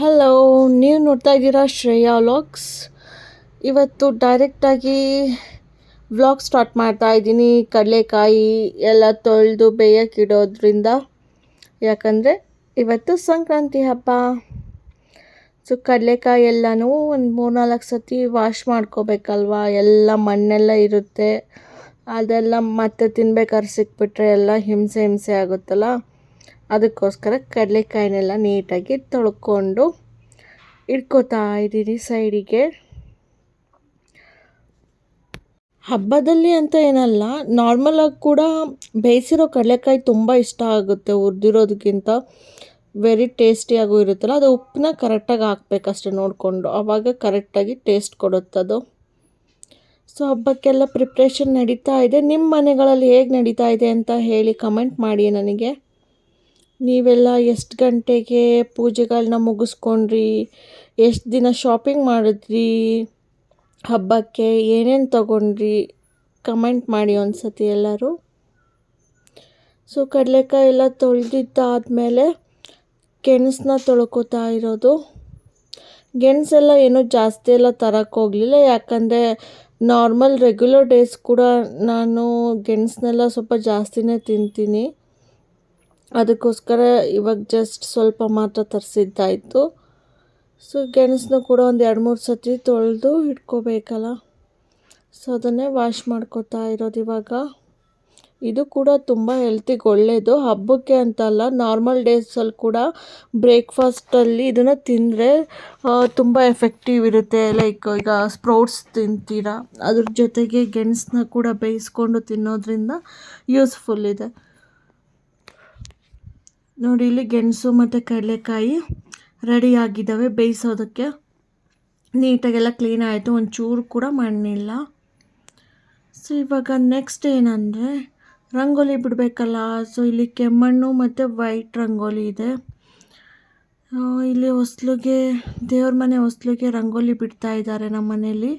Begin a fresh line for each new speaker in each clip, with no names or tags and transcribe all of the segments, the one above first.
Hello ನೀವು ನೋಡ್ತಾ ಇದ್ದೀರಾ ಶ್ರೇಯಾ ವ್ಲಾಗ್ಸ್ ಇವತ್ತು ಡೈರೆಕ್ಟಾಗಿ ವ್ಲಾಗ್ ಸ್ಟಾರ್ಟ್ ಮಾಡ್ತಾ ಇದ್ದೀನಿ. ಕಡಲೆಕಾಯಿ ಎಲ್ಲ ತೊಳೆದು ಬೇಯಕ್ಕಿಡೋದ್ರಿಂದ ಯಾಕಂದರೆ ಇವತ್ತು ಸಂಕ್ರಾಂತಿ ಹಬ್ಬ. ಸೊ ಕಡಲೆಕಾಯಿ ಎಲ್ಲನೂ ಒಂದು ಮೂರ್ನಾಲ್ಕು ಸತಿ ವಾಶ್ ಮಾಡ್ಕೋಬೇಕಲ್ವಾ? ಎಲ್ಲ ಮಣ್ಣೆಲ್ಲ ಇರುತ್ತೆ. ಅದೆಲ್ಲ ಮತ್ತೆ ತಿನ್ಬೇಕಾದ್ರೆ ಸಿಕ್ಬಿಟ್ರೆ ಎಲ್ಲ ಹಿಂಸೆ ಹಿಂಸೆ ಆಗುತ್ತಲ್ಲ? ಅದಕ್ಕೋಸ್ಕರ ಕಡಲೆಕಾಯಿನೆಲ್ಲ ನೀಟಾಗಿ ತೊಳ್ಕೊಂಡು ಇಟ್ಕೋತಾ ಇದ್ದೀನಿ ಸೈಡಿಗೆ. ಹಬ್ಬದಲ್ಲಿ ಅಂತ ಏನಲ್ಲ ನಾರ್ಮಲಾಗಿ ಕೂಡ ಬೇಯಿಸಿರೋ ಕಡಲೆಕಾಯಿ ತುಂಬ ಇಷ್ಟ ಆಗುತ್ತೆ. ಉರಿದಿರೋದಕ್ಕಿಂತ ವೆರಿ ಟೇಸ್ಟಿಯಾಗೂ ಇರುತ್ತಲ್ಲ, ಅದು ಉಪ್ಪನ್ನ ಕರೆಕ್ಟಾಗಿ ಹಾಕ್ಬೇಕಷ್ಟೆ ನೋಡಿಕೊಂಡು. ಆವಾಗ ಕರೆಕ್ಟಾಗಿ ಟೇಸ್ಟ್ ಕೊಡುತ್ತದು ಸೊ ಹಬ್ಬಕ್ಕೆಲ್ಲ ಪ್ರಿಪ್ರೇಷನ್ ನಡೀತಾ ಇದೆ. ನಿಮ್ಮ ಮನೆಗಳಲ್ಲಿ ಹೇಗೆ ನಡೀತಾ ಇದೆ ಅಂತ ಹೇಳಿ ಕಮೆಂಟ್ ಮಾಡಿ ನನಗೆ. ನೀವೆಲ್ಲ ಎಷ್ಟು ಗಂಟೆಗೆ ಪೂಜೆಗಳನ್ನ ಮುಗಿಸ್ಕೊಂಡ್ರಿ? ಎಷ್ಟು ದಿನ ಶಾಪಿಂಗ್ ಮಾಡಿದ್ರಿ? ಹಬ್ಬಕ್ಕೆ ಏನೇನು ತಗೊಂಡ್ರಿ? ಕಮೆಂಟ್ ಮಾಡಿ ಒಂದು ಸತಿ ಎಲ್ಲರೂ. ಸೊ ಕಡಲೆಕಾಯಿ ಎಲ್ಲ ತೊಳೆದಿದ್ದಾದಮೇಲೆ ಗೆಣಸನ್ನ ತೊಳ್ಕೊತಾ ಇರೋದು. ಗೆಣಸೆಲ್ಲ ಏನೂ ಜಾಸ್ತಿ ಎಲ್ಲ ತರಕ್ಕೆ ಹೋಗಲಿಲ್ಲ. ಯಾಕಂದರೆ ನಾರ್ಮಲ್ ರೆಗ್ಯುಲರ್ ಡೇಸ್ ಕೂಡ ನಾನು ಗೆಣಸನ್ನೆಲ್ಲ ಸ್ವಲ್ಪ ಜಾಸ್ತಿನೇ ತಿಂತೀನಿ. ಅದಕ್ಕೋಸ್ಕರ ಇವಾಗ ಜಸ್ಟ್ ಸ್ವಲ್ಪ ಮಾತ್ರ ತರಿಸಿದ್ದಾಯಿತು. ಸೊ ಗೆಣಸನ್ನ ಕೂಡ ಒಂದು ಎರಡು ಮೂರು ಸತಿ ತೊಳೆದು ಇಟ್ಕೋಬೇಕಲ್ಲ. ಸೊ ಅದನ್ನೇ ವಾಶ್ ಮಾಡ್ಕೋತಾ ಇರೋದು ಇವಾಗ. ಇದು ಕೂಡ ತುಂಬ ಹೆಲ್ತಿಗೆ ಒಳ್ಳೆಯದು ಹಬ್ಬಕ್ಕೆ ಅಂತಲ್ಲ ನಾರ್ಮಲ್ ಡೇಸಲ್ಲಿ ಕೂಡ ಬ್ರೇಕ್ಫಾಸ್ಟಲ್ಲಿ ಇದನ್ನು ತಿಂದರೆ ತುಂಬ ಎಫೆಕ್ಟಿವ್ ಇರುತ್ತೆ. ಲೈಕ್ ಈಗ ಸ್ಪ್ರೌಟ್ಸ್ ತಿಂತೀರಾ, ಅದ್ರ ಜೊತೆಗೆ ಗೆಣಸನ್ನ ಕೂಡ ಬೇಯಿಸ್ಕೊಂಡು ತಿನ್ನೋದ್ರಿಂದ ಯೂಸ್ಫುಲ್ ಇದೆ. ನೋಡಿ ಇಲ್ಲಿ ಗೆಣಸು ಮತ್ತು ಕಡಲೆಕಾಯಿ ರೆಡಿಯಾಗಿದ್ದಾವೆ, ಬೇಯಿಸೋದಕ್ಕೆ. ನೀಟಾಗೆಲ್ಲ ಕ್ಲೀನ್ ಆಯಿತು, ಒಂಚೂರು ಕೂಡ ಮಣ್ಣಿಲ್ಲ. ಸೊ ಇವಾಗ ನೆಕ್ಸ್ಟ್ ಏನಂದರೆ, ರಂಗೋಲಿ ಬಿಡಬೇಕಲ್ಲ ಸೊ ಇಲ್ಲಿ ಕೆಮ್ಮಣ್ಣು ಮತ್ತು ವೈಟ್ ರಂಗೋಲಿ ಇದೆ. ಇಲ್ಲಿ ಹೊಸ್ಲಿಗೆ, ದೇವ್ರ ಮನೆ ಹೊಸ್ಲಿಗೆ ರಂಗೋಲಿ ಬಿಡ್ತಾ ಇದ್ದಾರೆ ನಮ್ಮ ಮನೆಯಲ್ಲಿ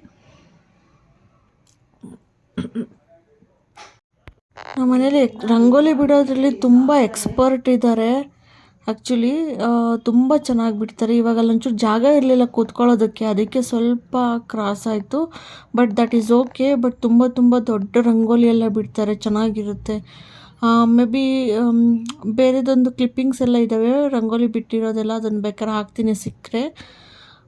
ನಮ್ಮ ಮನೇಲಿ ರಂಗೋಲಿ ಬಿಡೋದ್ರಲ್ಲಿ ತುಂಬ ಎಕ್ಸ್ಪರ್ಟ್ ಇದ್ದಾರೆ ಆ್ಯಕ್ಚುಲಿ ತುಂಬ ಚೆನ್ನಾಗಿ ಬಿಡ್ತಾರೆ. ಇವಾಗ ಅಲ್ಲೊಂಚೂರು ಜಾಗ ಇರಲಿಲ್ಲ ಕೂತ್ಕೊಳ್ಳೋದಕ್ಕೆ. ಅದಕ್ಕೆ ಸ್ವಲ್ಪ ಕ್ರಾಸ್ ಆಯಿತು. But that is okay but ತುಂಬ ತುಂಬ ದೊಡ್ಡ ರಂಗೋಲಿ ಎಲ್ಲ ಬಿಡ್ತಾರೆ. ಚೆನ್ನಾಗಿರುತ್ತೆ. ಮೇ ಬಿ ಬೇರೆದೊಂದು ಕ್ಲಿಪ್ಪಿಂಗ್ಸ್ ಎಲ್ಲ ಇದ್ದಾವೆ ರಂಗೋಲಿ ಬಿಟ್ಟಿರೋದೆಲ್ಲ ಅದನ್ನು ಬೇಕಾದ್ರೆ ಹಾಕ್ತೀನಿ ಸಿಕ್ಕರೆ.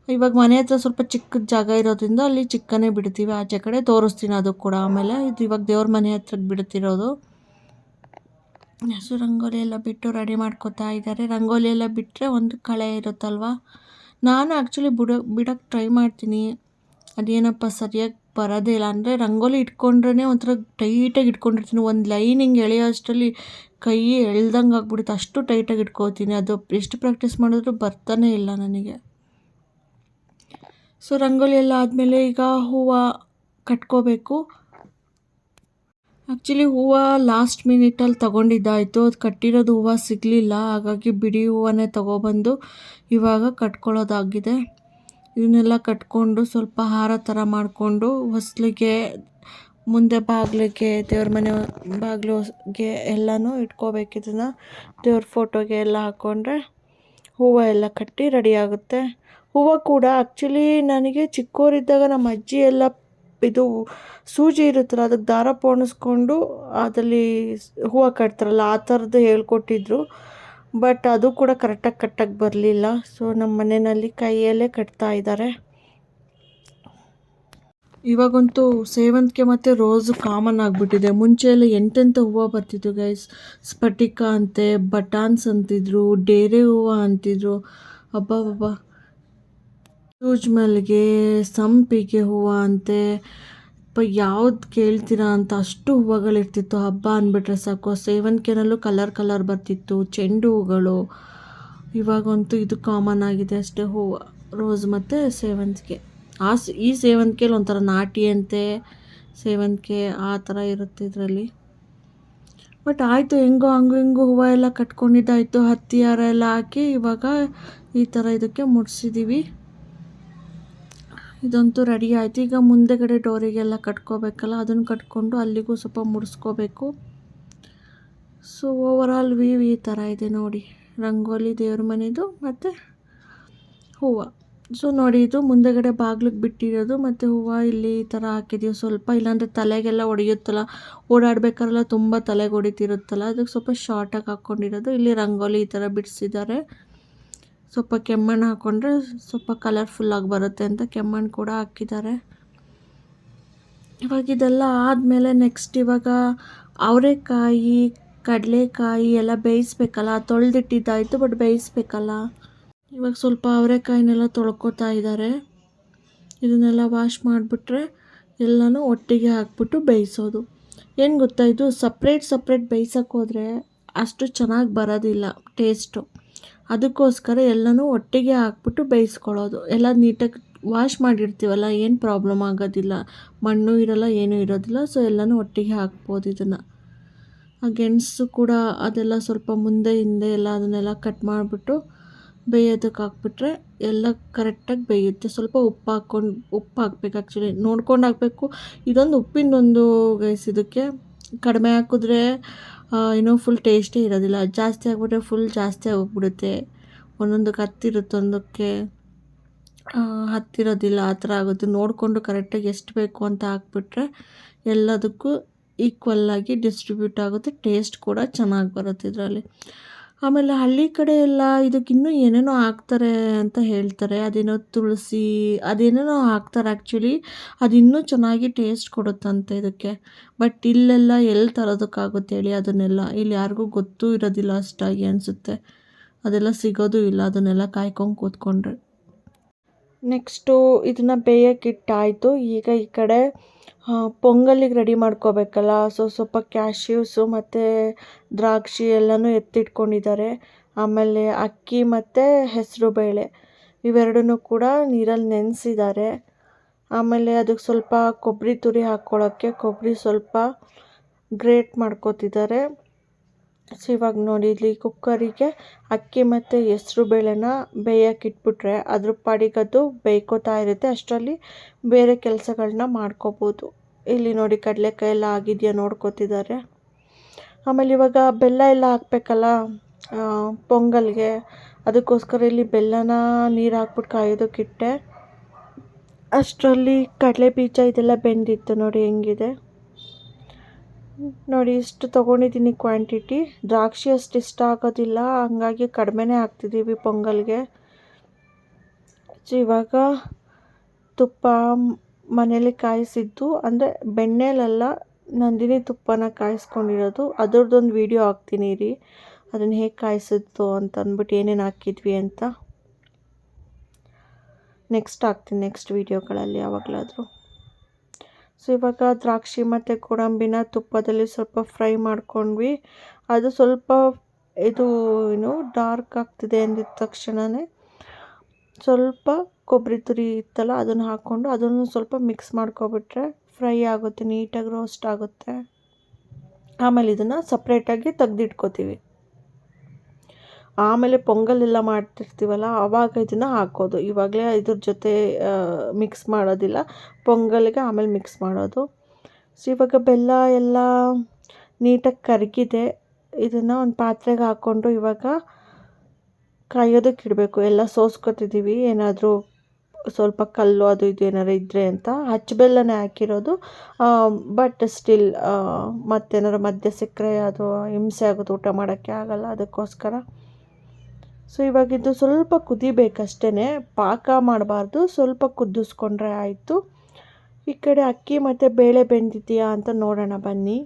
ಇವಾಗ ಮನೆ ಹತ್ರ ಸ್ವಲ್ಪ ಚಿಕ್ಕದ ಜಾಗ ಇರೋದ್ರಿಂದ ಅಲ್ಲಿ ಚಿಕ್ಕನೇ ಬಿಡ್ತೀವಿ. ಆಚೆ ಕಡೆ ತೋರಿಸ್ತೀನಿ ಅದು ಕೂಡ ಆಮೇಲೆ. ಇದು ಇವಾಗ ದೇವ್ರ ಮನೆ ಹತ್ರ ಬಿಡ್ತಿರೋದು. ಹಸು ರಂಗೋಲಿ ಎಲ್ಲ ಬಿಟ್ಟು ರೆಡಿ ಮಾಡ್ಕೋತಾ ಇದ್ದಾರೆ ರಂಗೋಲಿ ಎಲ್ಲ ಬಿಟ್ಟರೆ ಒಂದು ಕಳೆ ಇರುತ್ತಲ್ವ? ನಾನು ಆ್ಯಕ್ಚುಲಿ ಬಿಡೋ ಬಿಡೋಕ್ಕೆ ಟ್ರೈ ಮಾಡ್ತೀನಿ. ಅದೇನಪ್ಪ, ಸರಿಯಾಗಿ ಬರೋದೇ ಇಲ್ಲ. ಅಂದರೆ ರಂಗೋಲಿ ಇಟ್ಕೊಂಡ್ರೇ ಒಂಥರ ಟೈಟಾಗಿ ಇಟ್ಕೊಂಡಿರ್ತೀನಿ. ಒಂದು ಲೈನ್ ಹಿಂಗೆ ಎಳೆಯೋ ಅಷ್ಟರಲ್ಲಿ ಕೈ ಎಳ್ದಂಗೆ ಆಗ್ಬಿಡುತ್ತೆ. ಅಷ್ಟು ಟೈಟಾಗಿ ಇಟ್ಕೋತೀನಿ. ಅದು ಎಷ್ಟು ಪ್ರಾಕ್ಟೀಸ್ ಮಾಡಿದ್ರು ಬರ್ತಾನೆ ಇಲ್ಲ ನನಗೆ. ಸೊ ರಂಗೋಲಿ ಎಲ್ಲ ಆದಮೇಲೆ ಈಗ ಹೂವು ಕಟ್ಕೋಬೇಕು. ಆ್ಯಕ್ಚುಲಿ ಹೂವು ಲಾಸ್ಟ್ ಮಿನಿಟಲ್ಲಿ ತೊಗೊಂಡಿದ್ದಾಯಿತು. ಅದು ಕಟ್ಟಿರೋದು ಹೂವು ಸಿಗಲಿಲ್ಲ. ಹಾಗಾಗಿ ಬಿಡಿ ಹೂವನ್ನೇ ತೊಗೊಬಂದು ಇವಾಗ ಕಟ್ಕೊಳ್ಳೋದಾಗಿದೆ. ಇದನ್ನೆಲ್ಲ ಕಟ್ಕೊಂಡು ಸ್ವಲ್ಪ ಹಾರ ಥರ ಮಾಡಿಕೊಂಡು ಹೊಸ್ಲಿಗೆ ಮುಂದೆ ಬಾಗಿಲಿಗೆ, ದೇವ್ರ ಮನೆ ಬಾಗಿಲಿಗೆ ಎಲ್ಲನೂ ಇಟ್ಕೋಬೇಕು. ಇದನ್ನು ದೇವ್ರ ಫೋಟೋಗೆ ಎಲ್ಲ ಹಾಕ್ಕೊಂಡ್ರೆ ಹೂವು ಎಲ್ಲ ಕಟ್ಟಿ ರೆಡಿ ಆಗುತ್ತೆ. ಹೂವು ಕೂಡ ಆ್ಯಕ್ಚುಲಿ ನನಗೆ ಚಿಕ್ಕವರಿದ್ದಾಗ ನಮ್ಮ ಅಜ್ಜಿ ಎಲ್ಲ ಇದು ಸೂಜಿ ಇರುತ್ತಲ್ಲ, ಅದಕ್ಕೆ ದಾರ ಪೋಣಿಸ್ಕೊಂಡು ಅದರಲ್ಲಿ ಹೂವು ಕಟ್ತಾರಲ್ಲ, ಆ ಥರದ್ದು ಹೇಳ್ಕೊಟ್ಟಿದ್ರು. ಬಟ್ ಅದು ಕೂಡ ಕರೆಕ್ಟಾಗಿ ಕಟ್ಟಕ್ಕೆ ಬರಲಿಲ್ಲ. ಸೊ ನಮ್ಮ ಮನೆಯಲ್ಲಿ ಕೈಯಲ್ಲೇ ಕಟ್ತಾ ಇದ್ದಾರೆ. ಇವಾಗಂತೂ ಸೇವಂತಿಗೆ ಮತ್ತು ರೋಸು ಕಾಮನ್ ಆಗಿಬಿಟ್ಟಿದೆ. ಮುಂಚೆ ಎಲ್ಲ ಎಂಟೆಂಥ ಹೂವು ಬರ್ತಿತ್ತು ಗೈಸ್ ಸ್ಫಟಿಕ ಅಂತೆ, ಬಟಾನ್ಸ್ ಅಂತಿದ್ರು, ಡೇರೆ ಹೂವು ಅಂತಿದ್ರು. ಅಬ್ಬಬ್ಬ ಸೂಜ್ ಮಲ್ಲಿಗೆ ಸಂಪಿಗೆ ಹೂವು ಅಂತೆ, ಪ ಯಾವ್ದು ಕೇಳ್ತೀರಾ ಅಂತ ಅಷ್ಟು ಹೂವುಗಳಿರ್ತಿತ್ತು. ಹಬ್ಬ ಅಂದ್ಬಿಟ್ರೆ ಸಾಕು. ಸೇವಂತಿಗೆನಲ್ಲೂ ಕಲರ್ ಕಲರ್ ಬರ್ತಿತ್ತು. ಚೆಂಡು ಹೂಗಳು. ಇವಾಗಂತೂ ಇದು ಕಾಮನ್ ಆಗಿದೆ ಅಷ್ಟೇ. ಹೂವು ರೋಸ್ ಮತ್ತು ಸೇವಂತಿಗೆ. ಆ ಈ ಸೇವಂತಿಗೆಲಿ ಒಂಥರ ನಾಟಿ ಅಂತೆ. ಸೇವಂತಿಗೆ ಆ ಥರ ಇರುತ್ತೆ ಇದರಲ್ಲಿ. ಬಟ್ ಆಯಿತು, ಹೆಂಗೋ, ಹಂಗು ಹಿಂಗು ಹೂವು ಎಲ್ಲ ಕಟ್ಕೊಂಡಿದ್ದಾಯಿತು. ಹತ್ತಿ, ಹಾರ ಎಲ್ಲ ಹಾಕಿ ಇವಾಗ ಈ ಥರ ಇದಕ್ಕೆ ಮುಡಿಸಿದ್ದೀವಿ ಇದಂತೂ ರೆಡಿ ಆಯಿತು. ಈಗ ಮುಂದೆಗಡೆ ಡೋರಿಗೆಲ್ಲ ಕಟ್ಕೋಬೇಕಲ್ಲ, ಅದನ್ನು ಕಟ್ಕೊಂಡು ಅಲ್ಲಿಗೂ ಸ್ವಲ್ಪ ಮುಡಿಸ್ಕೋಬೇಕು. ಸೊ ಓವರಾಲ್ ವ್ಯೂ ಈ ಥರ ಇದೆ ನೋಡಿ. ರಂಗೋಲಿ ದೇವ್ರ ಮನೆದು ಮತ್ತು ಹೂವು. ಸೊ ನೋಡಿ ಇದು ಮುಂದೆಗಡೆ ಬಾಗ್ಲಿಗೆ ಬಿಟ್ಟಿರೋದು ಮತ್ತು ಹೂವು ಇಲ್ಲಿ ಈ ಥರ ಹಾಕಿದ್ದೀವಿ ಸ್ವಲ್ಪ, ಇಲ್ಲಾಂದರೆ ತಲೆಗೆಲ್ಲ ಹೊಡೆಯುತ್ತಲ್ಲ ಓಡಾಡ್ಬೇಕಾರೆಲ್ಲ ತುಂಬ ತಲೆಗೆ ಹೊಡಿತಿರುತ್ತಲ್ಲ. ಅದಕ್ಕೆ ಸ್ವಲ್ಪ ಶಾರ್ಟಾಗಿ ಹಾಕ್ಕೊಂಡಿರೋದು ಇಲ್ಲಿ ರಂಗೋಲಿ ಈ ಥರ ಬಿಡಿಸಿದ್ದಾರೆ. ಸ್ವಲ್ಪ ಕೆಮ್ಮಣ್ಣು ಹಾಕ್ಕೊಂಡ್ರೆ ಸ್ವಲ್ಪ ಕಲರ್ಫುಲ್ಲಾಗಿ ಬರುತ್ತೆ ಅಂತ ಕೆಮ್ಮಣ್ಣು ಕೂಡ ಹಾಕಿದ್ದಾರೆ. ಇವಾಗ ಇದೆಲ್ಲ ಆದಮೇಲೆ ನೆಕ್ಸ್ಟ್ ಇವಾಗ ಅವರೆಕಾಯಿ, ಕಡಲೆಕಾಯಿ ಎಲ್ಲ ಬೇಯಿಸ್ಬೇಕಲ್ಲ, ತೊಳೆದಿಟ್ಟಿದ್ದಾಯಿತು ಬಟ್ ಬೇಯಿಸ್ಬೇಕಲ್ಲ. ಇವಾಗ ಸ್ವಲ್ಪ ಅವರೆಕಾಯಿನೆಲ್ಲ ತೊಳ್ಕೊತಾ ಇದ್ದಾರೆ. ಇದನ್ನೆಲ್ಲ ವಾಶ್ ಮಾಡಿಬಿಟ್ರೆ ಎಲ್ಲನೂ ಒಟ್ಟಿಗೆ ಹಾಕ್ಬಿಟ್ಟು ಬೇಯಿಸೋದು. ಏನು ಗೊತ್ತಾ ಇದು? ಸಪ್ರೇಟ್ ಸಪ್ರೇಟ್ ಬೇಯಿಸೋಕ್ಕೋದ್ರೆ ಅಷ್ಟು ಚೆನ್ನಾಗಿ ಬರೋದಿಲ್ಲ ಟೇಸ್ಟು ಅದಕ್ಕೋಸ್ಕರ ಎಲ್ಲನೂ ಒಟ್ಟಿಗೆ ಹಾಕ್ಬಿಟ್ಟು ಬೇಯಿಸ್ಕೊಳ್ಳೋದು. ಎಲ್ಲ ನೀಟಾಗಿ ವಾಶ್ ಮಾಡಿರ್ತೀವಲ್ಲ, ಏನು ಪ್ರಾಬ್ಲಮ್ ಆಗೋದಿಲ್ಲ. ಮಣ್ಣು ಇರೋಲ್ಲ, ಏನೂ ಇರೋದಿಲ್ಲ ಸೊ ಎಲ್ಲನೂ ಒಟ್ಟಿಗೆ ಹಾಕ್ಬೋದು ಇದನ್ನು. ಆ ಗೆಣಸು ಕೂಡ ಅದೆಲ್ಲ ಸ್ವಲ್ಪ ಮುಂದೆ, ಹಿಂದೆ ಎಲ್ಲ ಅದನ್ನೆಲ್ಲ ಕಟ್ ಮಾಡಿಬಿಟ್ಟು ಬೇಯೋದಕ್ಕೆ ಹಾಕ್ಬಿಟ್ರೆ ಎಲ್ಲ ಕರೆಕ್ಟಾಗಿ ಬೇಯುತ್ತೆ. ಸ್ವಲ್ಪ ಉಪ್ಪು ಹಾಕ್ಕೊಂಡು, ಉಪ್ಪು ಹಾಕ್ಬೇಕು ಆ್ಯಕ್ಚುಲಿ ನೋಡ್ಕೊಂಡು ಹಾಕಬೇಕು. ಇದೊಂದು ಉಪ್ಪಿನೊಂದು ಗೈಸ್ ಇದಕ್ಕೆ ಕಡಿಮೆ ಹಾಕಿದ್ರೆ ಏನೋ ಫುಲ್ ಟೇಸ್ಟೇ ಇರೋದಿಲ್ಲ. ಜಾಸ್ತಿ ಆಗಿಬಿಟ್ರೆ ಫುಲ್ ಜಾಸ್ತಿ ಆಗೋಗ್ಬಿಡುತ್ತೆ ಒಂದೊಂದಕ್ಕೆ ಹತ್ತಿರುತ್ತೆ ಒಂದಕ್ಕೆ. ಹತ್ತಿರೋದಿಲ್ಲ, ಆ ಥರ ಆಗುತ್ತೆ. ನೋಡಿಕೊಂಡು ಕರೆಕ್ಟಾಗಿ ಎಷ್ಟು ಬೇಕು ಅಂತ ಹಾಕ್ಬಿಟ್ರೆ ಎಲ್ಲದಕ್ಕೂ ಈಕ್ವಲ್ಲಾಗಿ ಡಿಸ್ಟ್ರಿಬ್ಯೂಟ್ ಆಗುತ್ತೆ. ಟೇಸ್ಟ್ ಕೂಡ ಚೆನ್ನಾಗಿ ಬರುತ್ತೆ ಇದರಲ್ಲಿ. ಆಮೇಲೆ ಹಳ್ಳಿ ಕಡೆ ಎಲ್ಲ ಇದಕ್ಕಿನ್ನೂ ಏನೇನೋ ಹಾಕ್ತಾರೆ ಅಂತ ಹೇಳ್ತಾರೆ. ಅದೇನೋ ತುಳಸಿ, ಅದೇನೇನೋ ಹಾಕ್ತಾರೆ ಆ್ಯಕ್ಚುಲಿ ಅದು ಇನ್ನೂ ಚೆನ್ನಾಗಿ ಟೇಸ್ಟ್ ಕೊಡುತ್ತಂತೆ ಇದಕ್ಕೆ. ಬಟ್ ಇಲ್ಲೆಲ್ಲ ಎಲ್ಲಿ ತರೋದಕ್ಕಾಗುತ್ತೆ ಹೇಳಿ ಅದನ್ನೆಲ್ಲ. ಇಲ್ಲಿ ಯಾರಿಗೂ ಗೊತ್ತೂ ಇರೋದಿಲ್ಲ ಅಷ್ಟಾಗಿ ಅನಿಸುತ್ತೆ. ಅದೆಲ್ಲ ಸಿಗೋದು ಇಲ್ಲ, ಅದನ್ನೆಲ್ಲ ಕಾಯ್ಕೊಂಡು ಕೂತ್ಕೊಂಡ್ರೆ. ನೆಕ್ಸ್ಟು ಇದನ್ನು ಬೇಯೋಕ್ಕಿಟ್ಟಾಯಿತು ಈಗ ಈ ಕಡೆ ಪೊಂಗಲ್ಲಿಗೆ ರೆಡಿ ಮಾಡ್ಕೋಬೇಕಲ್ಲ. ಸೊ ಸ್ವಲ್ಪ ಕ್ಯಾಶ್ಯೂಸು ಮತ್ತು ದ್ರಾಕ್ಷಿ ಎಲ್ಲನೂ ಎತ್ತಿಟ್ಕೊಂಡಿದ್ದಾರೆ. ಆಮೇಲೆ ಅಕ್ಕಿ ಮತ್ತು ಹೆಸರು ಬೇಳೆ. ಇವೆರಡನ್ನೂ ಕೂಡ ನೀರಲ್ಲಿ ನೆನೆಸಿದ್ದಾರೆ. ಆಮೇಲೆ ಅದಕ್ಕೆ ಸ್ವಲ್ಪ ಕೊಬ್ಬರಿ ತುರಿ ಹಾಕ್ಕೊಳ್ಳೋಕ್ಕೆ ಕೊಬ್ಬರಿ ಸ್ವಲ್ಪ ಗ್ರೇಟ್ ಮಾಡ್ಕೋತಿದ್ದಾರೆ. ಸೊ, ಇವಾಗ ನೋಡಿ ಇಲ್ಲಿ ಕುಕ್ಕರಿಗೆ ಅಕ್ಕಿ ಮತ್ತು ಹೆಸ್ರು ಬೇಳೆನ ಬೇಯಕ್ಕೆ ಇಟ್ಬಿಟ್ರೆ ಅದ್ರ ಪಾಡಿಗೆ ಅದು ಬೇಯ್ಕೋತಾ ಇರುತ್ತೆ. ಅಷ್ಟರಲ್ಲಿ ಬೇರೆ ಕೆಲಸಗಳನ್ನ ಮಾಡ್ಕೋಬೋದು. ಇಲ್ಲಿ ನೋಡಿ ಕಡಲೆಕಾಯಿ ಎಲ್ಲ ಆಗಿದೆಯಾ ನೋಡ್ಕೋತಿದ್ದಾರೆ ಆಮೇಲೆ ಇವಾಗ ಬೆಲ್ಲ ಎಲ್ಲ ಹಾಕ್ಬೇಕಲ್ಲ ಪೊಂಗಲ್ಗೆ. ಅದಕ್ಕೋಸ್ಕರ ಇಲ್ಲಿ ಬೆಲ್ಲನ ನೀರು ಹಾಕ್ಬಿಟ್ಟು ಕಾಯೋದಕ್ಕಿಟ್ಟೆ ಅಷ್ಟರಲ್ಲಿ ಕಡಲೆ ಬೀಜ ಇದೆಲ್ಲ ಬೆಂದಿತ್ತು ನೋಡಿ, ಹೆಂಗಿದೆ? ನೋಡಿ, ಇಷ್ಟು ತೊಗೊಂಡಿದ್ದೀನಿ ಕ್ವಾಂಟಿಟಿ. ದ್ರಾಕ್ಷಿ ಅಷ್ಟು ಇಷ್ಟ ಆಗೋದಿಲ್ಲ, ಹಂಗಾಗಿ ಕಡಿಮೆನೇ ಹಾಕ್ತಿದ್ದೀವಿ ಪೊಂಗಲ್ಗೆ. ಇವಾಗ ತುಪ್ಪ ಮನೇಲಿ ಕಾಯಿಸಿದ್ದು, ಅಂದರೆ ಬೆಣ್ಣೆಲೆಲ್ಲ ನಂದಿನಿ ತುಪ್ಪನ ಕಾಯಿಸ್ಕೊಂಡಿರೋದು. ಅದ್ರದ್ದೊಂದು ವೀಡಿಯೋ ಹಾಕ್ತೀನಿ ರೀ ಅದನ್ನು ಹೇಗೆ ಕಾಯಿಸಿದ್ದು ಅಂತ ಅಂದ್ಬಿಟ್ಟು ಏನೇನು ಹಾಕಿದ್ವಿ ಅಂತ. ನೆಕ್ಸ್ಟ್ ಹಾಕ್ತೀನಿ ನೆಕ್ಸ್ಟ್ ವೀಡಿಯೋಗಳಲ್ಲಿ ಯಾವಾಗಲಾದರೂ. ಸೊ, ಇವಾಗ ದ್ರಾಕ್ಷಿ ಮತ್ತು ಗೋಡಂಬಿನ ತುಪ್ಪದಲ್ಲಿ ಸ್ವಲ್ಪ ಫ್ರೈ ಮಾಡ್ಕೊಂಡ್ವಿ. ಅದು ಸ್ವಲ್ಪ ಇದು, ಏನು, ಡಾರ್ಕ್ ಆಗ್ತಿದೆ ಅಂದಿದ ತಕ್ಷಣವೇ ಸ್ವಲ್ಪ ಕೊಬ್ಬರಿ ತುರಿ ಇತ್ತಲ್ಲ, ಅದನ್ನು ಹಾಕ್ಕೊಂಡು ಅದನ್ನು ಸ್ವಲ್ಪ ಮಿಕ್ಸ್ ಮಾಡ್ಕೊಬಿಟ್ರೆ ಫ್ರೈ ಆಗುತ್ತೆ, ನೀಟಾಗಿ ರೋಸ್ಟ್ ಆಗುತ್ತೆ. ಆಮೇಲೆ ಇದನ್ನು ಸಪ್ರೇಟಾಗಿ ತೆಗ್ದಿಟ್ಕೋತೀವಿ. ಆಮೇಲೆ ಪೊಂಗಲ್ ಮಾಡ್ತಿರ್ತೀವಲ್ಲ ಆವಾಗ ಇದನ್ನು ಹಾಕೋದು. ಇವಾಗಲೇ ಇದ್ರ ಜೊತೆ ಮಿಕ್ಸ್ ಮಾಡೋದಿಲ್ಲ. ಪೊಂಗಲ್ಗೆ ಆಮೇಲೆ ಮಿಕ್ಸ್ ಮಾಡೋದು. ಸೊ ಇವಾಗ ಬೆಲ್ಲ ಎಲ್ಲ ನೀಟಾಗಿ ಕರಗಿದೆ. ಇದನ್ನು ಒಂದು ಪಾತ್ರೆಗೆ ಹಾಕ್ಕೊಂಡು ಇವಾಗ ಕಾಯೋದಕ್ಕೆ ಇಡಬೇಕು. ಎಲ್ಲ ಸೋಸ್ಕೊತಿದ್ದೀವಿ ಏನಾದರೂ ಸ್ವಲ್ಪ ಕಲ್ಲು ಅದು ಇದು ಏನಾರು ಇದ್ದರೆ ಅಂತ ಹಚ್ಚು ಬೆಲ್ಲನೇ ಹಾಕಿರೋದು. ಬಟ್ ಸ್ಟಿಲ್ ಮತ್ತೇನಾರು ಮದ್ಯ ಸಿಕ್ಕರೆ ಅದು ಹಿಂಸೆ ಆಗೋದು, ಊಟ ಮಾಡೋಕ್ಕೆ ಆಗೋಲ್ಲ ಅದಕ್ಕೋಸ್ಕರ. ಸೊ ಇವಾಗಿದ್ದು ಸ್ವಲ್ಪ ಕುದಿಬೇಕಷ್ಟೇ ಪಾಕ ಮಾಡಬಾರ್ದು. ಸ್ವಲ್ಪ ಕುದಿಸ್ಕೊಂಡ್ರೆ ಆಯಿತು. ಈ ಕಡೆ ಅಕ್ಕಿ ಮತ್ತು ಬೇಳೆ ಬೆಂದಿದೆಯಾ ಅಂತ ನೋಡೋಣ ಬನ್ನಿ.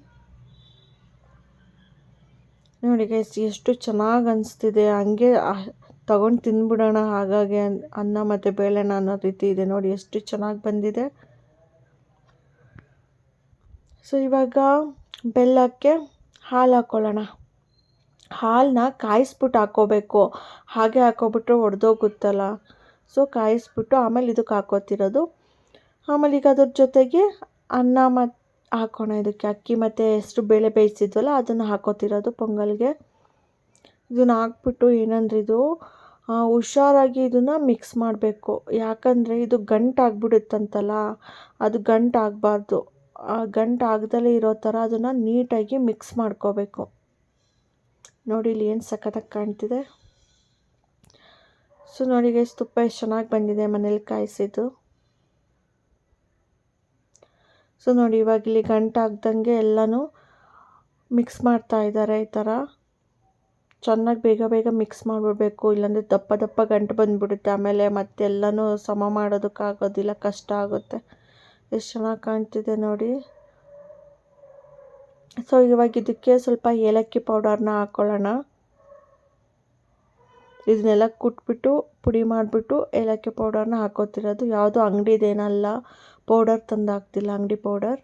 ನೋಡಿ ಗೈಸ್ ಎಷ್ಟು ಚೆನ್ನಾಗಿ ಅನಿಸ್ತಿದೆ. ಹಂಗೆ ತಗೊಂಡು ತಿಂದ್ಬಿಡೋಣ ಹಾಗಾಗಿ ಅನ್ನ ಮತ್ತು ಬೇಳೆನ ಅನ್ನೋ ರೀತಿ ಇದೆ. ನೋಡಿ ಎಷ್ಟು ಚೆನ್ನಾಗಿ ಬಂದಿದೆ. ಸೊ ಇವಾಗ ಬೆಲ್ಲಕ್ಕೆ ಹಾಲು ಹಾಕ್ಕೊಳ್ಳೋಣ ಹಾಲನ್ನ ಕಾಯಿಸ್ಬಿಟ್ಟು ಹಾಕ್ಕೋಬೇಕು ಹಾಗೆ ಹಾಕ್ಕೊಬಿಟ್ರೆ ಒಡೆದೋಗುತ್ತಲ್ಲ. ಸೊ ಕಾಯಿಸ್ಬಿಟ್ಟು ಆಮೇಲೆ ಇದಕ್ಕೆ ಹಾಕೋತಿರೋದು. ಆಮೇಲೆ ಈಗ ಅದ್ರ ಜೊತೆಗೆ ಅನ್ನ ಮತ್ತು ಹಾಕೋಣ ಇದಕ್ಕೆ. ಅಕ್ಕಿ ಮತ್ತು ಎಷ್ಟು ಬೇಳೆ ಬೇಯಿಸಿದ್ವಲ್ಲ, ಅದನ್ನು ಹಾಕೋತಿರೋದು ಪೊಂಗಲ್ಗೆ. ಇದನ್ನು ಹಾಕ್ಬಿಟ್ಟು ಏನಂದ್ರೆ ಇದು ಹುಷಾರಾಗಿ ಇದನ್ನು ಮಿಕ್ಸ್ ಮಾಡಬೇಕು. ಯಾಕಂದರೆ ಇದು ಗಂಟು ಆಗ್ಬಿಡುತ್ತಂತಲ್ಲ, ಅದು ಗಂಟು ಆಗಬಾರ್ದು. ಗಂಟು ಆಗ್ದಲೇ ಇರೋ ಥರ ಅದನ್ನು ನೀಟಾಗಿ ಮಿಕ್ಸ್ ಮಾಡ್ಕೋಬೇಕು. ನೋಡಿ ಇಲ್ಲಿ ಏನು ಸಖತ್ತಾಗಿ ಕಾಣ್ತಿದೆ. ಸೊ ನೋಡಿ ಗೈಸ್ ತುಪ್ಪ ಎಷ್ಟು ಚೆನ್ನಾಗಿ ಬಂದಿದೆ ಮನೇಲಿ ಕಾಯಿಸಿದ್ದು. ಸೊ ನೋಡಿ ಇವಾಗ ಇಲ್ಲಿ ಗಂಟಾಗ್ದಂಗೆ ಎಲ್ಲನೂ ಮಿಕ್ಸ್ ಮಾಡ್ತಾ ಇದ್ದಾರೆ ಈ ಥರ ಚೆನ್ನಾಗಿ ಬೇಗ ಬೇಗ ಮಿಕ್ಸ್ ಮಾಡಿಬಿಡ್ಬೇಕು, ಇಲ್ಲಾಂದರೆ ದಪ್ಪ ದಪ್ಪ ಗಂಟು ಬಂದುಬಿಡುತ್ತೆ. ಆಮೇಲೆ ಮತ್ತೆ ಎಲ್ಲನೂ ಸಮ ಮಾಡೋದಕ್ಕಾಗೋದಿಲ್ಲ, ಕಷ್ಟ ಆಗುತ್ತೆ. ಎಷ್ಟು ಚೆನ್ನಾಗಿ ಕಾಣ್ತಿದೆ ನೋಡಿ. ಸೊ ಇವಾಗ ಇದಕ್ಕೆ ಸ್ವಲ್ಪ ಏಲಕ್ಕಿ ಪೌಡರ್ನ ಹಾಕ್ಕೊಳ್ಳೋಣ ಇದನ್ನೆಲ್ಲ ಕುಟ್ಬಿಟ್ಟು, ಪುಡಿ ಮಾಡಿಬಿಟ್ಟು ಏಲಕ್ಕಿ ಪೌಡರ್ನ ಹಾಕೋತಿರೋದು. ಯಾವುದೋ ಅಂಗಡಿದೇನಲ್ಲ ಪೌಡರ್ ತಂದು ಹಾಕ್ತಿಲ್ಲ ಅಂಗಡಿ ಪೌಡರ್.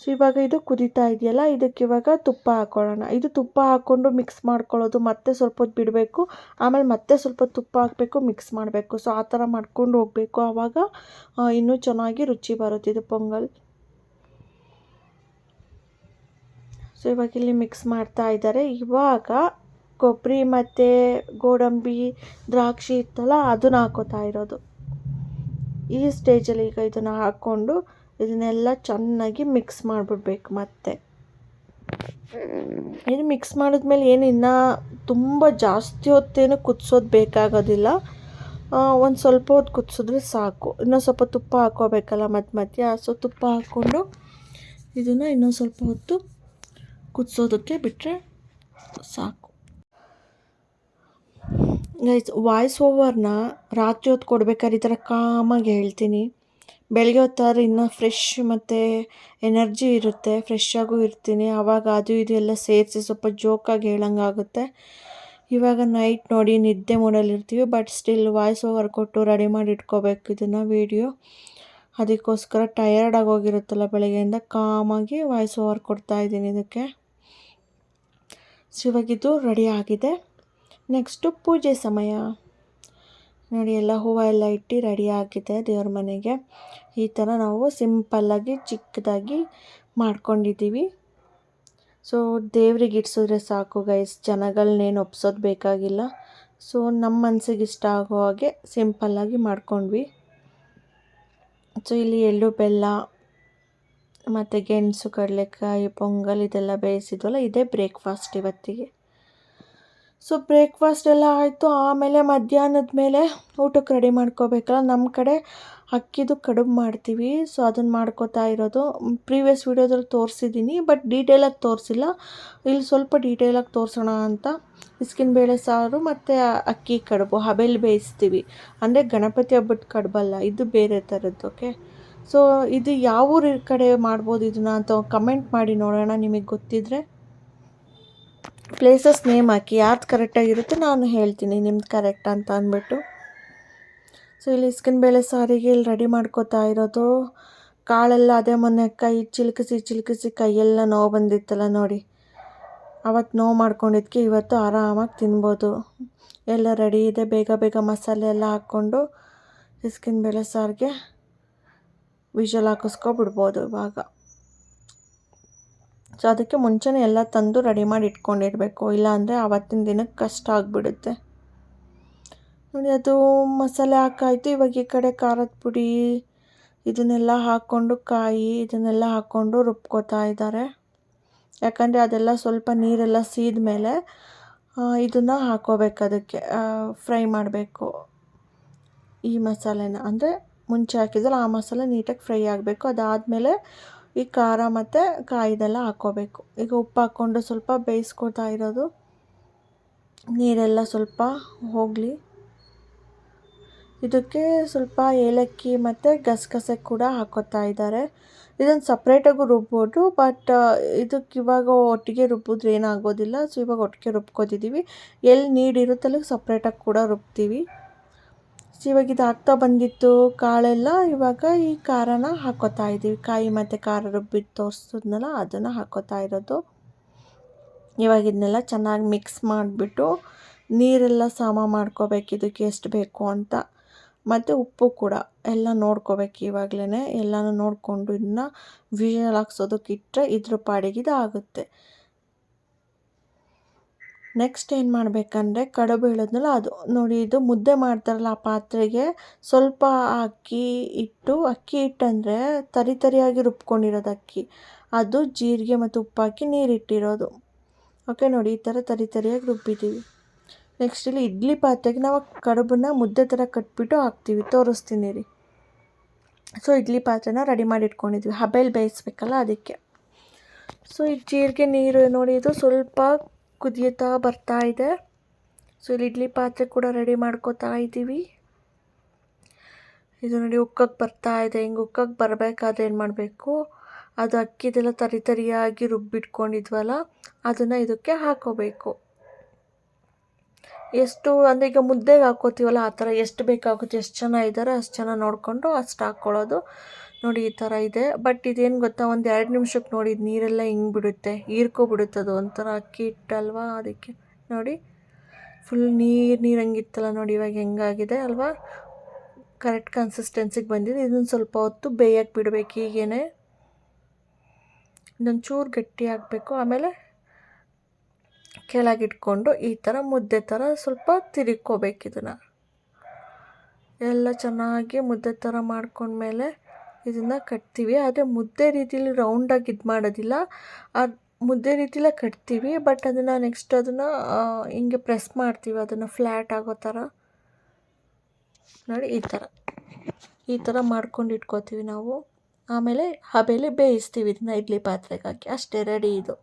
ಸೊ ಇವಾಗ ಇದು ಕುದೀತಾ ಇದೆಯಲ್ಲ, ಇದಕ್ಕೆ ಇವಾಗ ತುಪ್ಪ ಹಾಕ್ಕೊಳ್ಳೋಣ ಇದು ತುಪ್ಪ ಹಾಕ್ಕೊಂಡು ಮಿಕ್ಸ್ ಮಾಡ್ಕೊಳ್ಳೋದು ಮತ್ತೆ ಸ್ವಲ್ಪ ಹೊತ್ತು ಬಿಡಬೇಕು. ಆಮೇಲೆ ಮತ್ತೆ ಸ್ವಲ್ಪ ತುಪ್ಪ ಹಾಕಬೇಕು, ಮಿಕ್ಸ್ ಮಾಡಬೇಕು. ಸೊ ಆ ಥರ ಮಾಡ್ಕೊಂಡು ಹೋಗಬೇಕು. ಆವಾಗ ಇನ್ನೂ ಚೆನ್ನಾಗಿ ರುಚಿ ಬರುತ್ತೆ ಇದು ಪೊಂಗಲ್. ಸೊ, ಇವಾಗ ಇಲ್ಲಿ ಮಿಕ್ಸ್ ಮಾಡ್ತಾ ಇದ್ದಾರೆ ಇವಾಗ ಕೊಬ್ಬರಿ ಮತ್ತು ಗೋಡಂಬಿ, ದ್ರಾಕ್ಷಿ ಇತ್ತಲ್ಲ, ಅದನ್ನ ಹಾಕೋತಾ ಇರೋದು. ಈ ಸ್ಟೇಜಲ್ಲಿ ಈಗ ಇದನ್ನು ಹಾಕ್ಕೊಂಡು ಇದನ್ನೆಲ್ಲ ಚೆನ್ನಾಗಿ ಮಿಕ್ಸ್ ಮಾಡಿಬಿಡ್ಬೇಕು ಮತ್ತೆ. ಇದು ಮಿಕ್ಸ್ ಮಾಡಿದ್ಮೇಲೆ ಏನು ಇನ್ನೂ ತುಂಬ ಜಾಸ್ತಿ ಹೊತ್ತೇನು ಕುದಿಸೋದು ಬೇಕಾಗೋದಿಲ್ಲ. ಒಂದು ಸ್ವಲ್ಪ ಹೊತ್ತು ಕುದಿಸಿದ್ರೆ ಸಾಕು. ಇನ್ನೂ ಸ್ವಲ್ಪ ತುಪ್ಪ ಹಾಕೋಬೇಕಲ್ಲ ಮತ್ತೆ ಮಧ್ಯ. ಸೊ, ತುಪ್ಪ ಹಾಕ್ಕೊಂಡು ಇದನ್ನು ಇನ್ನೊಂದು ಸ್ವಲ್ಪ ಹೊತ್ತು ಕುದಿಸೋದಕ್ಕೆ ಬಿಟ್ಟರೆ ಸಾಕು. ಗೈಸ್ ವಾಯ್ಸ್ ಓವರ್ನ ರಾತ್ರಿ ಹೊತ್ತು ಕೊಡ್ಬೇಕಾದ್ರೆ ಈ ಥರ ಕಾಮಾಗಿ ಹೇಳ್ತೀನಿ. ಬೆಳಗ್ಗೆ ಹೊತ್ತಾದ್ರೆ ಇನ್ನೂ ಫ್ರೆಶ್ ಮತ್ತು ಎನರ್ಜಿ ಇರುತ್ತೆ ಫ್ರೆಶ್ ಇರ್ತೀನಿ. ಆವಾಗ ಅದು ಇದು ಎಲ್ಲ ಸೇರಿಸಿ ಸ್ವಲ್ಪ ಜೋಕಾಗಿ ಹೇಳಂಗಾಗುತ್ತೆ. ಇವಾಗ ನೈಟ್ ನೋಡಿ ನಿದ್ದೆ ಮೂಡಲ್ಲಿರ್ತೀವಿ ಬಟ್ ಸ್ಟಿಲ್ ವಾಯ್ಸ್ ಓವರ್ ಕೊಟ್ಟು ರೆಡಿ ಮಾಡಿ ಇಟ್ಕೋಬೇಕು ಇದನ್ನು ವೀಡಿಯೋ ಅದಕ್ಕೋಸ್ಕರ ಟಯರ್ಡ್ ಆಗೋಗಿರುತ್ತಲ್ಲ ಬೆಳಗ್ಗೆಯಿಂದ, ಕಾಮಾಗಿ ವಾಯ್ಸ್ ಓವರ್ ಕೊಡ್ತಾ ಇದ್ದೀನಿ ಇದಕ್ಕೆ. ಇವಾಗಿದ್ದು ರೆಡಿ ಆಗಿದೆ. ನೆಕ್ಸ್ಟು ಪೂಜೆ ಸಮಯ. ನೋಡಿ, ಎಲ್ಲ ಹೂವು ಎಲ್ಲ ಇಟ್ಟು ರೆಡಿ ಆಗಿದೆ ದೇವ್ರ ಮನೆಗೆ. ಈ ಥರ ನಾವು ಸಿಂಪಲ್ಲಾಗಿ ಚಿಕ್ಕದಾಗಿ ಮಾಡ್ಕೊಂಡಿದ್ದೀವಿ. ಸೊ ದೇವ್ರಿಗೆ ಇಡ್ಸಿದ್ರೆ ಸಾಕು ಗೈಸ್ ಜನಗಳನ್ನೇನು ಒಪ್ಸೋದು ಬೇಕಾಗಿಲ್ಲ. ಸೊ ನಮ್ಮ ಮನಸ್ಸಿಗೆ ಇಷ್ಟ ಆಗೋ ಹಾಗೆ ಸಿಂಪಲ್ಲಾಗಿ ಮಾಡ್ಕೊಂಡ್ವಿ. ಸೊ ಇಲ್ಲಿ ಎಳ್ಳು, ಬೆಲ್ಲ ಮತ್ತು ಗೆಣಸು, ಕಡಲೆಕಾಯಿ, ಪೊಂಗಲ್ ಇದೆಲ್ಲ ಬೇಯಿಸಿದ್ವಲ್ಲ, ಇದೇ ಬ್ರೇಕ್ಫಾಸ್ಟ್ ಇವತ್ತಿಗೆ. ಸೊ ಬ್ರೇಕ್ಫಾಸ್ಟ್ ಎಲ್ಲ ಆಯಿತು. ಆಮೇಲೆ ಮಧ್ಯಾಹ್ನದ ಮೇಲೆ ಊಟಕ್ಕೆ ರೆಡಿ ಮಾಡ್ಕೋಬೇಕಲ್ಲ. ನಮ್ಮ ಕಡೆ ಅಕ್ಕಿದು ಕಡುಬು ಮಾಡ್ತೀವಿ. ಸೊ ಅದನ್ನು ಮಾಡ್ಕೋತಾ ಇರೋದು. ಪ್ರೀವಿಯಸ್ ವೀಡಿಯೋದಲ್ಲಿ ತೋರಿಸಿದ್ದೀನಿ ಬಟ್ ಡೀಟೇಲಾಗಿ ತೋರಿಸಿಲ್ಲ. ಇಲ್ಲಿ ಸ್ವಲ್ಪ ಡೀಟೇಲಾಗಿ ತೋರಿಸೋಣ ಅಂತ. ಇಸ್ಕಿನ ಬೇಳೆ ಸಾರು ಮತ್ತು ಅಕ್ಕಿ ಕಡುಬು. ಹಬೆಲ್ ಬೇಯಿಸ್ತೀವಿ. ಅಂದರೆ ಗಣಪತಿ ಹಬ್ಬದ ಕಡುಬಲ್ಲ. ಇದು ಬೇರೆ ಥರದ್ದು ಓಕೆ ಸೊ ಇದು ಯಾವ ಊರ ಕಡೆ ಮಾಡ್ಬೋದು ಇದನ್ನ ಅಂತ ಕಮೆಂಟ್ ಮಾಡಿ ನೋಡೋಣ, ನಿಮಗೆ ಗೊತ್ತಿದ್ದರೆ ಪ್ಲೇಸಸ್ ನೇಮ್ ಹಾಕಿ ಯಾವ್ದು ಕರೆಕ್ಟಾಗಿರುತ್ತೆ ನಾನು ಹೇಳ್ತೀನಿ, ನಿಮ್ದು ಕರೆಕ್ಟ್ ಅಂತ ಅಂದ್ಬಿಟ್ಟು. ಸೊ ಇಲ್ಲಿ ಇಸ್ಕಿನ ಬೇಳೆ ಸಾರಿಗೆ ಇಲ್ಲಿ ರೆಡಿ ಮಾಡ್ಕೋತಾ ಇರೋದು. ಕಾಳೆಲ್ಲ ಅದೇ ಮೊನ್ನೆ ಕೈ ಚಿಲ್ಕಿಸಿ ಚಿಲ್ಕಿಸಿ ಕೈಯೆಲ್ಲ ನೋವು ಬಂದಿತ್ತಲ್ಲ ನೋಡಿ. ಅವತ್ತು ನೋವು ಮಾಡ್ಕೊಂಡಿದ್ಕೆ ಇವತ್ತು ಆರಾಮಾಗಿ ತಿನ್ಬೋದು. ಎಲ್ಲ ರೆಡಿ ಇದೆ, ಬೇಗ ಬೇಗ ಮಸಾಲೆ ಎಲ್ಲ ಹಾಕ್ಕೊಂಡು ಇಸ್ಕಿನ ಬೇಳೆ ಸಾರಿಗೆ. ವಿಷಲ್ ಹಾಕಿಸ್ಕೊಬಿಡ್ಬೋದು ಇವಾಗ. ಸೊ ಅದಕ್ಕೆ ಮುಂಚೆನೇ ಎಲ್ಲ ತಂದು ರೆಡಿ ಮಾಡಿ ಇಟ್ಕೊಂಡಿರಬೇಕು. ಇಲ್ಲಾಂದರೆ ಆವತ್ತಿನ ದಿನಕ್ಕೆ ಕಷ್ಟ ಆಗಿಬಿಡುತ್ತೆ. ನೋಡಿ, ಅದು ಮಸಾಲೆ ಹಾಕಾಯಿತು. ಇವಾಗ ಈ ಕಡೆ ಖಾರದ ಪುಡಿ, ಇದನ್ನೆಲ್ಲ ಹಾಕ್ಕೊಂಡು ಕಾಯಿ, ಇದನ್ನೆಲ್ಲ ಹಾಕ್ಕೊಂಡು ರುಬ್ಕೋತಾ ಇದ್ದಾರೆ. ಯಾಕಂದರೆ ಅದೆಲ್ಲ ಸ್ವಲ್ಪ ನೀರೆಲ್ಲ ಸೀದ ಮೇಲೆ ಇದನ್ನು ಹಾಕೋಬೇಕು ಅದಕ್ಕೆ ಫ್ರೈ ಮಾಡಬೇಕು ಈ ಮಸಾಲೆನ. ಅಂದರೆ ಮುಂಚೆ ಹಾಕಿದ್ರೆ ಆ ಮಸಾಲೆ ನೀಟಾಗಿ ಫ್ರೈ ಆಗಬೇಕು. ಅದಾದಮೇಲೆ ಈ ಖಾರ ಮತ್ತು ಕಾಯಿದೆಲ್ಲ ಹಾಕ್ಕೋಬೇಕು. ಈಗ ಉಪ್ಪು ಹಾಕ್ಕೊಂಡು ಸ್ವಲ್ಪ ಬೇಯಿಸ್ಕೊತಾ ಇರೋದು. ನೀರೆಲ್ಲ ಸ್ವಲ್ಪ ಹೋಗಲಿ. ಇದಕ್ಕೆ ಸ್ವಲ್ಪ ಏಲಕ್ಕಿ ಮತ್ತು ಗಸಗಸೆ ಕೂಡ ಹಾಕೋತಾ ಇದ್ದಾರೆ. ಇದನ್ನು ಸಪ್ರೇಟಾಗೂ ರುಬ್ಬೋದು ಬಟ್ ಇದಕ್ಕೆ ಇವಾಗ ಒಟ್ಟಿಗೆ ರುಬ್ಬಿದ್ರೆ ಏನಾಗೋದಿಲ್ಲ. ಸೊ ಇವಾಗ ಒಟ್ಟಿಗೆ ರುಬ್ಕೋತಿದ್ದೀವಿ. ಎಲ್ಲಿ ನೀಡಿರುತ್ತಲ್ಲ ಸಪ್ರೇಟಾಗಿ ಕೂಡ ರುಬ್ತೀವಿ. ಇವಾಗ ಇದು ಹಾಕ್ತಾ ಬಂದಿತ್ತು, ಕಾಳೆಲ್ಲ ಇವಾಗ ಈ ಖಾರನ ಹಾಕೋತಾ ಇದ್ದೀವಿ ಕಾಯಿ ಮತ್ತು ಖಾರ ರುಬ್ಬಿಟ್ಟು ತೋರಿಸಿದ್ನಲ್ಲ, ಅದನ್ನು ಹಾಕೋತಾ ಇರೋದು. ಇವಾಗ ಇದನ್ನೆಲ್ಲ ಚೆನ್ನಾಗಿ ಮಿಕ್ಸ್ ಮಾಡಿಬಿಟ್ಟು ನೀರೆಲ್ಲ ಸಮ ಮಾಡ್ಕೋಬೇಕು, ಇದಕ್ಕೆ ಎಷ್ಟು ಬೇಕು ಅಂತ. ಮತ್ತು ಉಪ್ಪು ಕೂಡ ಎಲ್ಲ ನೋಡ್ಕೋಬೇಕು ಇವಾಗಲೇ ಎಲ್ಲನೂ ನೋಡಿಕೊಂಡು ಇದನ್ನ ವಿಷಲ್ ಹಾಕ್ಸೋದಕ್ಕಿಟ್ಟರೆ ಇದ್ರ ಪಾಡಿಗೆ ಆಗುತ್ತೆ ನೆಕ್ಸ್ಟ್ ಏನು ಮಾಡಬೇಕಂದ್ರೆ ಕಡುಬು ಹೇಳಿದ್ನಲ್ಲ ಅದು. ನೋಡಿ, ಇದು ಮುದ್ದೆ ಮಾಡ್ತಾರಲ್ಲ ಆ ಪಾತ್ರೆಗೆ, ಸ್ವಲ್ಪ ಅಕ್ಕಿ ಇಟ್ಟು, ಅಕ್ಕಿ ಹಿಟ್ಟಂದರೆ ತರಿ ತರಿಯಾಗಿ ರುಬ್ಕೊಂಡಿರೋದು ಅಕ್ಕಿ. ಅದು ಜೀರಿಗೆ ಮತ್ತು ಉಪ್ಪು ಹಾಕಿ ನೀರಿಟ್ಟಿರೋದು. ಓಕೆ ನೋಡಿ, ಈ ಥರ ತರಿ ತರಿಯಾಗಿ ರುಬ್ಬಿದ್ದೀವಿ ನೆಕ್ಸ್ಟ್ ಇಲ್ಲಿ ಇಡ್ಲಿ ಪಾತ್ರೆಗೆ ನಾವು ಕಡುಬನ್ನ ಮುದ್ದೆ ಥರ ಕಟ್ಬಿಟ್ಟು ಹಾಕ್ತೀವಿ. ತೋರಿಸ್ತೀನಿ ರೀ. ಸೊ ಇಡ್ಲಿ ಪಾತ್ರೆನ ರೆಡಿ ಮಾಡಿ ಇಟ್ಕೊಂಡಿದ್ವಿ. ಹಬೆಯಲ್ಲಿ ಬೇಯಿಸ್ಬೇಕಲ್ಲ ಅದಕ್ಕೆ. ಸೊ ಈ ಜೀರಿಗೆ, ನೀರು, ನೋಡಿ, ಇದು ಸ್ವಲ್ಪ ಕುದಿಯುತ್ತಾ ಬರ್ತಾ ಇದೆ. ಸೊ ಇಲ್ಲಿ ಇಡ್ಲಿ ಪಾತ್ರೆ ಕೂಡ ರೆಡಿ ಮಾಡ್ಕೋತಾ ಇದ್ದೀವಿ. ಇದು ನೋಡಿ ಉಕ್ಕಕ್ಕೆ ಬರ್ತಾ ಇದೆ. ಹಿಂಗೆ ಉಕ್ಕಕ್ಕೆ ಬರಬೇಕಾದ್ರೆ ಏನು ಮಾಡಬೇಕು? ಅದು ಅಕ್ಕಿದೆಲ್ಲ ತರಿ ತರಿಯಾಗಿ ರುಬ್ಬಿಟ್ಕೊಂಡಿದ್ವಲ್ಲ, ಅದನ್ನು ಇದಕ್ಕೆ ಹಾಕೋಬೇಕು. ಎಷ್ಟು, ಅಂದರೆ ಈಗ ಮುದ್ದೆಗೆ ಹಾಕೋತೀವಲ್ಲ, ಆ ಥರ ಎಷ್ಟು ಬೇಕಾಗುತ್ತೆ, ಎಷ್ಟು ಜನ ಇದ್ದಾರೆ, ಅಷ್ಟು ಜನ ನೋಡಿಕೊಂಡು ಅಷ್ಟು ಹಾಕ್ಕೊಳ್ಳೋದು. ನೋಡಿ ಈ ಥರ ಇದೆ. ಬಟ್ ಇದೇನು ಗೊತ್ತಾ, ಒಂದು ಎರಡು ನಿಮಿಷಕ್ಕೆ ನೋಡಿ ನೀರೆಲ್ಲ ಹಿಂಗೆ ಬಿಡುತ್ತೆ, ಹೀರ್ಕೊಬಿಡುತ್ತೆ ಅದು ಒಂಥರ ಅಕ್ಕಿ ಹಿಟ್ಟಲ್ವಾ ಅದಕ್ಕೆ ನೋಡಿ. ಫುಲ್ ನೀರು ನೀರು ಹಂಗಿತ್ತಲ್ಲ ನೋಡಿ, ಇವಾಗ ಹೆಂಗಾಗಿದೆ ಅಲ್ವಾ? ಕರೆಕ್ಟ್ ಕನ್ಸಿಸ್ಟೆನ್ಸಿಗೆ ಬಂದಿದೆ. ಇದನ್ನು ಸ್ವಲ್ಪ ಹೊತ್ತು ಬೇಯಕ್ಕೆ ಬಿಡಬೇಕು ಹೀಗೇ ಇದೊಂದು ಚೂರು ಗಟ್ಟಿ ಆಗಬೇಕು. ಆಮೇಲೆ ಕೆಳಗಿಟ್ಕೊಂಡು ಈ ಥರ ಮುದ್ದೆ ಥರ ಸ್ವಲ್ಪ ತಿರುಗ್ಕೋಬೇಕು ಇದನ್ನು. ಎಲ್ಲ ಚೆನ್ನಾಗಿ ಮುದ್ದೆ ಥರ ಮಾಡ್ಕೊಂಡ್ಮೇಲೆ ಇದನ್ನು ಕಟ್ತೀವಿ. ಆದರೆ ಮುದ್ದೆ ರೀತಿಲಿ ರೌಂಡಾಗಿ ಇದು ಮಾಡೋದಿಲ್ಲ. ಅದು ಮುದ್ದೆ ರೀತಿಲೇ ಕಟ್ತೀವಿ. ಬಟ್ ಅದನ್ನು ನೆಕ್ಸ್ಟ್ ಅದನ್ನು ಹಿಂಗೆ ಪ್ರೆಸ್ ಮಾಡ್ತೀವಿ. ಅದನ್ನು ಫ್ಲ್ಯಾಟ್ ಆಗೋ ಥರ ನೋಡಿ, ಈ ಥರ ಈ ಥರ ಮಾಡ್ಕೊಂಡು ಇಟ್ಕೋತೀವಿ ನಾವು. ಆಮೇಲೆ ಹಬೆಯಲ್ಲಿ ಬೇಯಿಸ್ತೀವಿ ಇದನ್ನ ಇಡ್ಲಿ ಪಾತ್ರೆಗೆ ಹಾಕಿ ಅಷ್ಟೇ ರೆಡಿ ಇದು.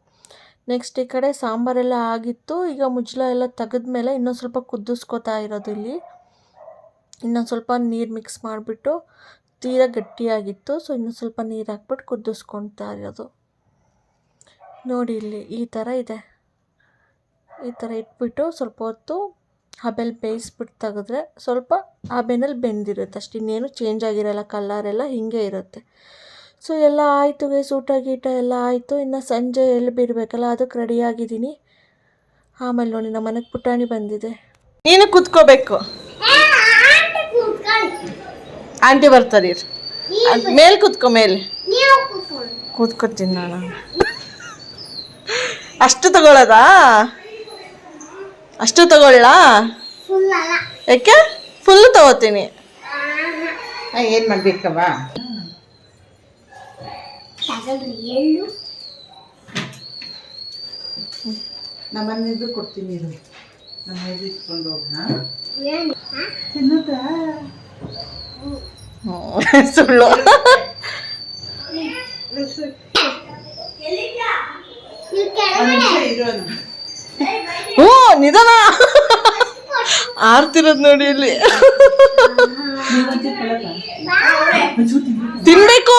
ನೆಕ್ಸ್ಟ್ ಈ ಕಡೆ ಸಾಂಬಾರೆಲ್ಲ ಆಗಿತ್ತು. ಈಗ ಮುಜ್ಲ ಎಲ್ಲ ತೆಗೆದ್ಮೇಲೆ ಇನ್ನೊಂದು ಸ್ವಲ್ಪ ಕುದಿಸ್ಕೊತಾ ಇರೋದು ಇಲ್ಲಿ. ಇನ್ನೊಂದು ಸ್ವಲ್ಪ ನೀರು ಮಿಕ್ಸ್ ಮಾಡಿಬಿಟ್ಟು ತೀರಾ ಗಟ್ಟಿಯಾಗಿತ್ತು ಸೊ ಇನ್ನು ಸ್ವಲ್ಪ ನೀರು ಹಾಕ್ಬಿಟ್ಟು ಕುದಿಸ್ಕೊತಾ ಇರೋದು. ನೋಡಿ ಇಲ್ಲಿ ಈ ಥರ ಇದೆ. ಈ ಥರ ಇಟ್ಬಿಟ್ಟು ಸ್ವಲ್ಪ ಹೊತ್ತು ಹಬೆಲ್ ಬೇಯಿಸ್ಬಿಟ್ಟು ತೆಗೆದ್ರೆ ಸ್ವಲ್ಪ ಹಬೆನಲ್ಲಿ ಬೆಂದಿರುತ್ತೆ. ಅಷ್ಟು ಇನ್ನೇನು ಚೇಂಜ್ ಆಗಿರಲ್ಲ ಕಲ್ಲರೆಲ್ಲ ಹೀಗೆ ಇರುತ್ತೆ. ಸೊ ಎಲ್ಲ ಆಯಿತು ಗೈಸ್ ಊಟ ಗೀಟ ಎಲ್ಲ ಆಯಿತು. ಇನ್ನು ಸಂಜೆ ಎಲ್ಲಿ ಬಿಡಬೇಕಲ್ಲ, ಅದಕ್ಕೆ ರೆಡಿಯಾಗಿದ್ದೀನಿ ಆಮೇಲೆ ನೋಡಿ, ನಮ್ಮ ಮನೆಗೆ ಪುಟಾಣಿ ಬಂದಿದೆ. ನೀನು ಕೂತ್ಕೋಬೇಕು. ಆಂಟಿ ಬರ್ತಾರೆ ಮೇಲೆ ಕೂತ್ಕೋ ಮೇಲೆ. ಕೂತ್ಕೊತೀನಿ ನಾನು. ಅಷ್ಟು ತಗೊಳ್ಳೋದಾ? ಅಷ್ಟು ತಗೊಳ್ಳ? ಯಾಕೆ? ಫುಲ್ ತಗೋತೀನಿ.
ಏನು ಮಾಡ್ಬೇಕವ ನಮ್ಮನ್ನಿದ್ದು ಕೊಡ್ತೀನಿ ಇದು ನಮ್ಮ ಇಟ್ಕೊಂಡು ಹೋಗ ತಿನ್ನೋದ
ಸುಳ್ಳು ಹ್ಞೂ ನಿಧಾನ. ಆರ್ತಿರೋದು ನೋಡಿ ಇಲ್ಲಿ. ತಿನ್ಬೇಕು.